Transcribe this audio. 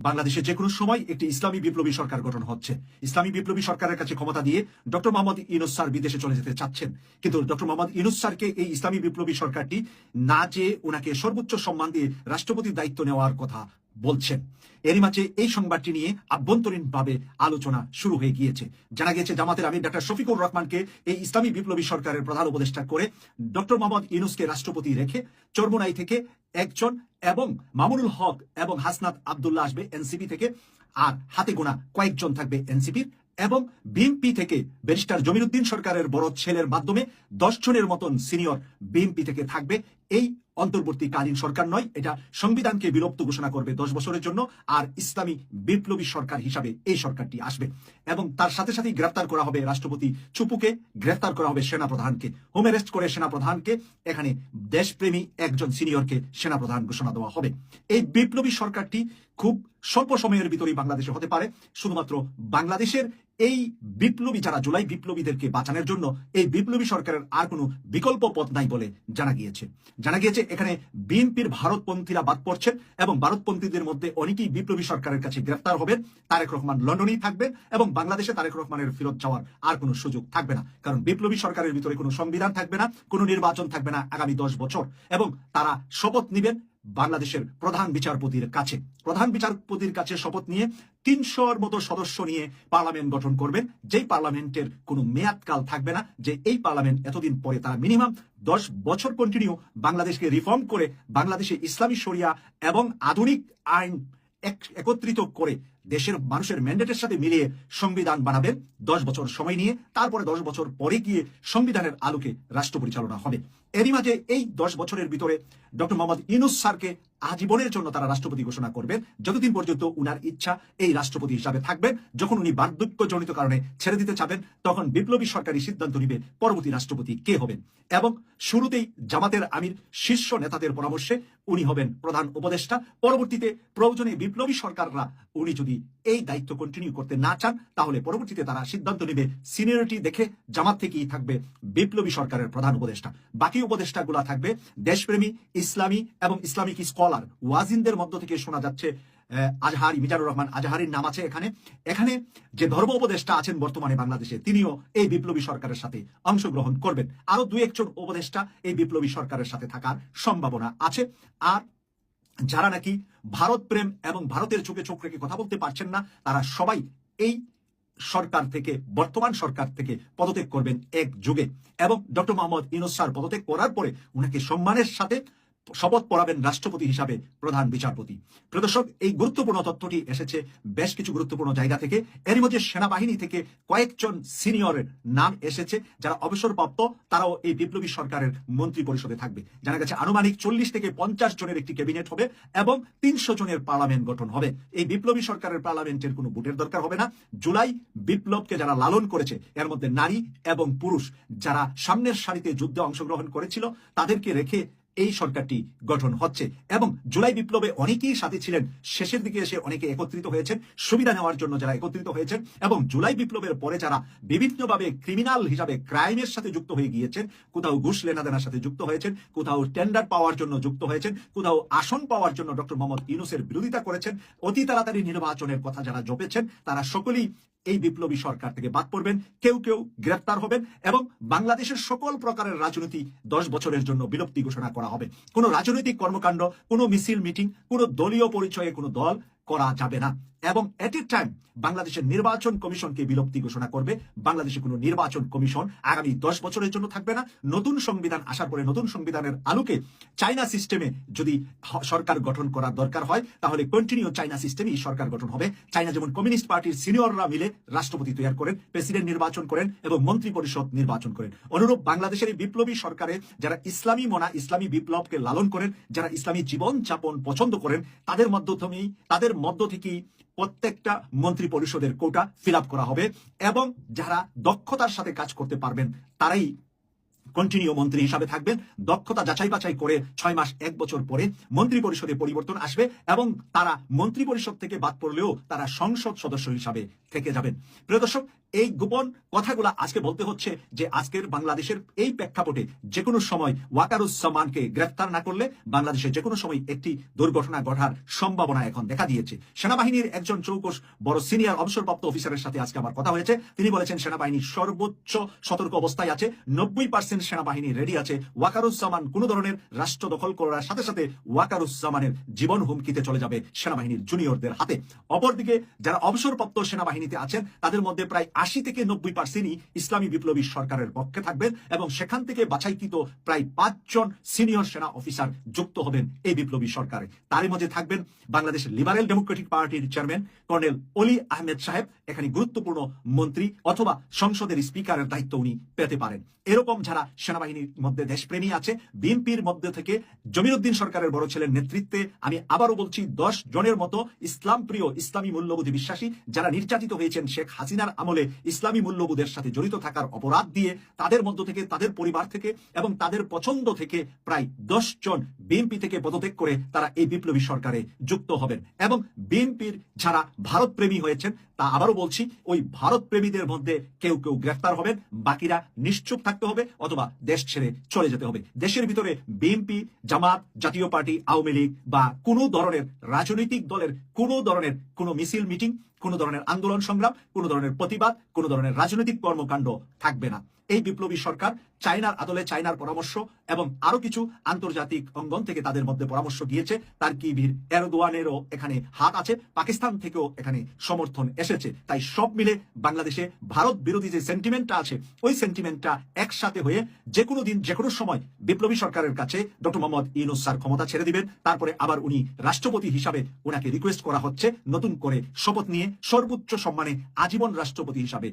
বাংলাদেশে যে কোনো সময় একটি ইসলামী বিপ্লবী সরকার গঠন হচ্ছে। ইসলামী বিপ্লবী সরকারের কাছে ক্ষমতা দিয়ে ডক্টর মোহাম্মদ ইনুস স্যার বিদেশে চলে যেতে চাচ্ছেন। কিন্তু ডক্টর মোহাম্মদ ইনুস স্যারকে এই ইসলামী বিপ্লবী সরকারটি না যে ওনাকে সর্বোচ্চ সম্মান দিয়ে রাষ্ট্রপতির দায়িত্ব নেওয়ার কথা বলছেন। এরই মাঝে এই সংবাদটি নিয়ে আভ্যন্তরীণভাবে আলোচনা শুরু হয়ে গিয়েছে। জানা গেছে জামাতের আমির ডাক্তার শফিকুর রহমানকে এই ইসলামী বিপ্লবী সরকারের প্রধান উপদেষ্টা করে ডক্টর মোহাম্মদ ইউনুসকে রাষ্ট্রপতি রেখে চর্মনাই থেকে একজন এবং মামুনুল হক এবং হাসনাত আবদুল্লাহ আসবে এনসিপি থেকে। আর হাতে গোনা কয়েকজন থাকবে এনসিপির এবং বিএনপি থেকে ব্যারিস্টার জমিরুদ্দিন সরকারের বড় ছেলের মাধ্যমে দশ জনের মতন সিনিয়র বিএনপি থেকে থাকবে। এই অন্তর্বর্তীকালীন সরকার নয়, এটা সংবিধানকে বিলুপ্ত ঘোষণা করবে দশ বছরের জন্য, আর ইসলামী বিপ্লবী সরকার হিসাবে এই সরকারটি আসবে। এবং তার সাথে সাথে গ্রেফতার করা হবে রাষ্ট্রপতি চুপুকে গ্রেফতার করা হবে সেনাপ্রধানকে। হোম অ্যারেস্ট করে সেনাপ্রধানকে, এখানে দেশপ্রেমী একজন সিনিয়রকে সেনাপ্রধান ঘোষণা দেওয়া হবে। এই বিপ্লবী সরকারটি খুব স্বল্প সময়ের ভিতরেই বাংলাদেশে হতে পারে। শুধুমাত্র বাংলাদেশের এই বিপ্লবী যারা, জুলাই বিপ্লবীদেরকে বাঁচানোর জন্য, এই বিপ্লবী সরকারের আর কোনো বিকল্প পথ নাই বলে জানা গিয়েছে। জানা গিয়েছে এখানে বিএনপির ভারতপন্থীরা বাদ পড়ছেন এবং ভারতপন্থীদের মধ্যে অনেকেই বিপ্লবী সরকারের কাছে গ্রেফতার হবেন। তারেক রহমান লন্ডনেই থাকবেন এবং বাংলাদেশে তারেক রহমানের ফেরত যাওয়ার আর কোনো সুযোগ থাকবে না। কারণ বিপ্লবী সরকারের ভিতরে কোনো সংবিধান থাকবে না, কোনো নির্বাচন থাকবে না আগামী দশ বছর। এবং তারা শপথ নেবেন বাংলাদেশের প্রধান বিচারপতির কাছে। প্রধান বিচারপতির কাছে শপথ নিয়ে তিনশোর মতো সদস্য নিয়ে পার্লামেন্ট গঠন করবেন। যেই পার্লামেন্টের কোনো মেয়াদকাল থাকবে না, যে এই পার্লামেন্ট এতদিন পরে তারা মিনিমাম দশ বছর কন্টিনিউ বাংলাদেশকে রিফর্ম করে বাংলাদেশে ইসলামী শরিয়া এবং আধুনিক আইন এক- একত্রিত করে দেশের মানুষের ম্যান্ডেটের সাথে মিলিয়ে সংবিধান বানাবেন। দশ বছর সময় নিয়ে, তারপরে দশ বছর পরে গিয়ে সংবিধানের আলোকে রাষ্ট্র পরিচালনা হবে। এরই মাঝে এই দশ বছরের ভিতরে ডক্টর মোহাম্মদ ইনুস স্যারকে আজীবনের জন্য তারা রাষ্ট্রপতি ঘোষণা করবেন। যতদিন পর্যন্ত উনার ইচ্ছা এই রাষ্ট্রপতি হিসাবে থাকবেন, যখন উনি বার্ধক্যজনিত কারণে ছেড়ে দিতে চাবেন, তখন বিপ্লবী সরকারি সিদ্ধান্ত নিবে পরবর্তী রাষ্ট্রপতি কে হবেন। এবং শুরুতেই জামাতের আমির শীর্ষ নেতাদের পরামর্শে উনি হবেন প্রধান উপদেষ্টা। পরবর্তীতে প্রয়োজনে বিপ্লবী সরকাররা উনি যদি এই দায়িত্ব কন্টিনিউ করতে না চান, তাহলে পরবর্তীতে তারা সিদ্ধান্ত নেবে সিনিয়রিটি দেখে জামাত থেকেই থাকবে বিপ্লবী সরকারের প্রধান উপদেষ্টা। বাকি উপদেষ্টাগুলা থাকবে দেশপ্রেমী, ইসলামী এবং ইসলামিক স্কলার ওয়াজিনদের মধ্য থেকে শোনা যাচ্ছে আজহারি, মিজানুর রহমান আজহারির নাম আছে এখানে। এখানে যে ধর্ম উপদেষ্টা আছেন বর্তমানে বাংলাদেশে, তিনিও এই বিপ্লবী সরকারের সাথে অংশগ্রহণ করবেন। আরও দু একজন উপদেষ্টা এই বিপ্লবী সরকারের সাথে থাকার সম্ভাবনা আছে। আর যারা নাকি ভারত প্রেম এবং ভারতের চোখে চোখ রেখে কথা বলতে পারছেন না, তারা সবাই এই সরকার থেকে, বর্তমান সরকার থেকে পদত্যাগ করবেন এক যুগে এবং ডক্টর মোহাম্মদ ইনোসার পদত্যাগ করার পরে উনাকে সম্মানের সাথে শপথ পড়াবেন রাষ্ট্রপতি হিসাবে প্রধান বিচারপতি। প্রদর্শক, এই গুরুত্বপূর্ণ তথ্যটি এসেছে বেশ কিছু গুরুত্বপূর্ণ জায়গা থেকে। এরই মধ্যে সেনাবাহিনী থেকে কয়েকজন সিনিয়রের নাম এসেছে যারা অবসরপ্রাপ্ত, তারাও এই বিপ্লবী সরকারের মন্ত্রী পরিষদে থাকবে। জানা গেছে, আনুমানিক চল্লিশ থেকে পঞ্চাশ জনের একটি ক্যাবিনেট হবে এবং তিনশো জনের পার্লামেন্ট গঠন হবে। এই বিপ্লবী সরকারের পার্লামেন্টের কোনো ভোটের দরকার হবে না। জুলাই বিপ্লবকে যারা লালন করেছে, এর মধ্যে নারী এবং পুরুষ, যারা সামনের সারিতে যুদ্ধে অংশগ্রহণ করেছিল, তাদেরকে রেখে এই সরকারটি গঠন হচ্ছে এবং জুলাই বিপ্লবে অনেকেই সাথে ছিলেন। শেষের দিকে এসে অনেকে একত্রিত হয়েছেন। সুবিধা নেওয়ার জন্য যারা একত্রিত হয়েছেন এবং জুলাই বিপ্লবের পরে যারা বিভিন্নভাবে ক্রিমিনাল হিসাবে ক্রাইমের সাথে যুক্ত হয়ে গিয়েছেন, কোথাও ঘুষ লেনাদেনার সাথে যুক্ত হয়েছেন, কোথাও টেন্ডার পাওয়ার জন্য যুক্ত হয়েছেন, কোথাও আসন পাওয়ার জন্য ডক্টর মোহাম্মদ ইউনুসের বিরোধিতা করেছেন, অতি তাড়াতাড়ি নির্বাচনের কথা যারা জপেছেন, তারা সকলেই এই বিপ্লবী সরকার থেকে বাদ পড়বেন, কেউ কেউ গ্রেফতার হবেন এবং বাংলাদেশের সকল প্রকারের রাজনীতি দশ বছরের জন্য বিলুপ্তি ঘোষণা করা হবে। কোনো রাজনৈতিক কর্মকাণ্ড, কোনো মিছিল, মিটিং, কোনো দলীয় পরিচয়ে কোনো দল করা যাবে না। এবং এট এ টাইম বাংলাদেশের নির্বাচন কমিশনকে বিলুপ্তি ঘোষণা করবে। বাংলাদেশে কোনো নির্বাচন কমিশন আগামী দশ বছরের জন্য থাকবে না। নতুন সংবিধান আসার পরে নতুন সংবিধানের আলোকে চাইনা সিস্টেমে যদি সরকার গঠন করার দরকার হয়, তাহলে কন্টিনিউ চাইনা সিস্টেমেই সরকার গঠন হবে। চাইনা যেমন কমিউনিস্ট পার্টির সিনিয়ররা মিলে রাষ্ট্রপতি তৈরি করেন প্রেসিডেন্ট নির্বাচন করেন এবং মন্ত্রী পরিষদ নির্বাচন করেন। অনুরূপ বাংলাদেশের এই বিপ্লবী সরকারে যারা ইসলামী মনা, ইসলামী বিপ্লবকে লালন করেন, যারা ইসলামী জীবন যাপন পছন্দ করেন, তাদের মাধ্যমেই তাদের মধ্য থেকেই প্রত্যেকটা মন্ত্রী পরিষদের কোটা ফিল করা হবে এবং যারা দক্ষতার সাথে কাজ করতে পারবেন, তারাই কন্টিনিউ মন্ত্রী হিসাবে থাকবেন। দক্ষতা যাচাই বাছাই করে ছয় মাস, এক বছর পরে মন্ত্রী পরিষদে পরিবর্তন আসবে এবং তারা মন্ত্রী পরিষদ থেকে বাদ পড়লেও তারা সংসদ সদস্য হিসাবে থেকে যাবেন। প্রিয় দর্শক, এই গোপন কথাগুলা আজকে বলতে হচ্ছে যে আজকের বাংলাদেশের এই প্রেক্ষাপটে যে কোনো সময় ওয়াকারুজ্জামানকে গ্রেফতার না করলে বাংলাদেশে যে কোনো সময় একটি দুর্ঘটনা ঘটার সম্ভাবনা এখন দেখা দিয়েছে। সেনাবাহিনীর একজন চৌকস বড় সিনিয়র অবসরপ্রাপ্ত অফিসারের সাথে আজকে আমার কথা হয়েছে। তিনি বলেছেন, সেনাবাহিনী সর্বোচ্চ সতর্ক অবস্থায় আছে। নব্বই পার্সেন্ট সেনাবাহিনী রেডি আছে। ওয়াকারুজ্জামান কোনো ধরনের রাষ্ট্র দখল করার সাথে সাথে ওয়াকারুজ্জামানের জীবন হুমকিতে চলে যাবে সেনাবাহিনীর জুনিয়রদের হাতে। অপরদিকে, যারা অবসরপ্রাপ্ত সেনাবাহিনীতে আছেন, তাদের মধ্যে প্রায় আশি থেকে নব্বই পার্সেন্টই ইসলামী বিপ্লবী সরকারের পক্ষে থাকবেন এবং সেখান থেকে বাছাইকৃত প্রায় পাঁচজন সিনিয়র সেনা অফিসার যুক্ত হবেন এই বিপ্লবী সরকারে। তারই মধ্যে থাকবেন বাংলাদেশ লিবারেল ডেমোক্রেটিক পার্টির চেয়ারম্যান কর্নেল অলি আহমেদ সাহেব, এখানে গুরুত্বপূর্ণ মন্ত্রী অথবা সংসদের স্পিকারের দায়িত্ব উনি পেতে পারেন। এরকম যারা সেনাবাহিনীর মধ্যে দেশপ্রেমী আছে, বিএনপির মধ্যে থেকে জমিরুদ্দিন সরকারের বড় ছেলের নেতৃত্বে আমি আবারও বলছি, দশ জনের মতো ইসলাম প্রিয় ইসলামী মূল্যবোধী বিশ্বাসী যারা নির্যাতিত হয়েছেন শেখ হাসিনার আমলে ইসলামী মূল্যবোধের সাথে জড়িত থাকার অপরাধ দিয়ে তাদের মধ্য থেকে, তাদের পরিবার থেকে এবং তাদের পছন্দ থেকে প্রায় দশ জন বিএনপি থেকে পদত্যাগ করে তারা এই বিপ্লবী সরকারে যুক্ত হবেন। এবং বিএনপির যারা ভারত প্রেমী হয়েছেন, তা আবারও বলছি, ওই ভারত প্রেমীদের মধ্যে কেউ কেউ গ্রেফতার হবেন, বাকিরা নিশ্চুপ থাকতে হবে অথবা দেশ ছেড়ে চলে যেতে হবে। দেশের ভিতরে বিএনপি, জামাত, জাতীয় পার্টি, আওয়ামী লীগ বা কোনো ধরনের রাজনৈতিক দলের কোনো ধরনের কোনো মিছিল, মিটিং, কোনো ধরনের আন্দোলন সংগ্রাম, কোনো ধরনের প্রতিবাদ, কোনো ধরনের রাজনৈতিক কর্মকাণ্ড থাকবে না। এই বিপ্লবী সরকার চায়নার আদলে চায়নার পরামর্শ এবং আরও কিছু আন্তর্জাতিক অঙ্গন থেকে তাদের মধ্যে পরামর্শ দিয়েছে। তার কিবির এরদোয়ানেরও এখানে হাত আছে, পাকিস্তান থেকেও এখানে সমর্থন এসেছে। তাই সব মিলে বাংলাদেশে ভারত বিরোধী যে সেন্টিমেন্টটা আছে, ওই সেন্টিমেন্টটা একসাথে হয়ে যে কোনো দিন যে কোনো সময় বিপ্লবী সরকারের কাছে ডক্টর মোহাম্মদ ইউনুস স্যার ক্ষমতা ছেড়ে দিবেন। তারপরে আবার উনি রাষ্ট্রপতি হিসাবে ওনাকে রিকোয়েস্ট করা হচ্ছে নতুন করে শপথ নিয়ে সর্বোচ্চ সম্মানে আজীবন রাষ্ট্রপতি হিসাবে